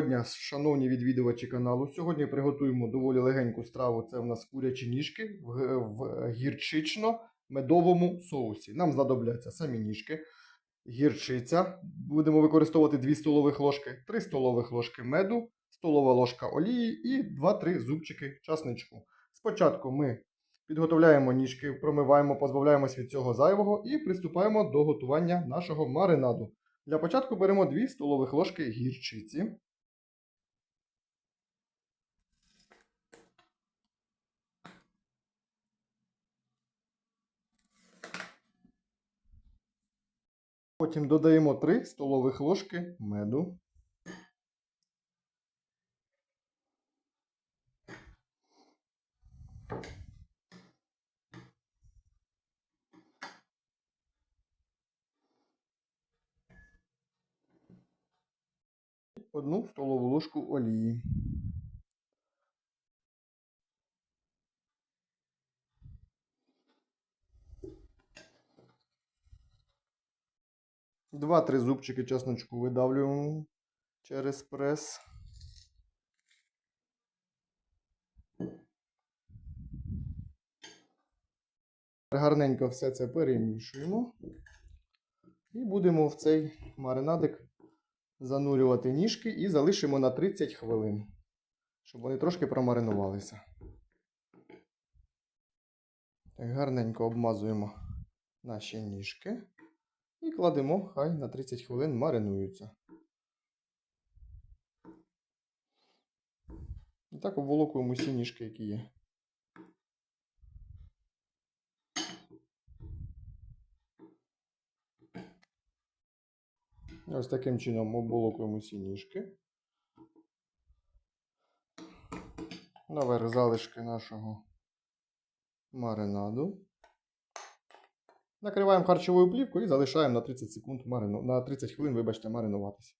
Дня, шановні відвідувачі каналу. Сьогодні приготуємо доволі легеньку страву. Це в нас курячі ніжки в, в гірчично-медовому соусі. Нам знадобляться самі ніжки, гірчиця. Будемо використовувати 2 столових ложки, 3 столових ложки меду, столова ложка олії і 2-3 зубчики часничку. Спочатку ми підготовляємо ніжки, промиваємо, позбавляємось від цього зайвого і приступаємо до готування нашого маринаду. Для початку беремо 2 столових ложки гірчиці. Потім додаємо 3 столових ложки меду. Одну столову ложку олії. Два-три зубчики чесночку видавлюємо через прес. Гарненько все це перемішуємо. І будемо в цей маринадик занурювати ніжки і залишимо на 30 хвилин, щоб вони трошки промаринувалися. Гарненько обмазуємо наші ніжки. І кладемо, хай на 30 хвилин маринуються. І так обволокуємо всі ніжки, які є. Ось таким чином обволокуємо всі ніжки. Наверх залишки нашого маринаду. Накриваємо харчовою плівкою і залишаємо на 30 секунд марину, на 30 хвилин, вибачте, маринуватися.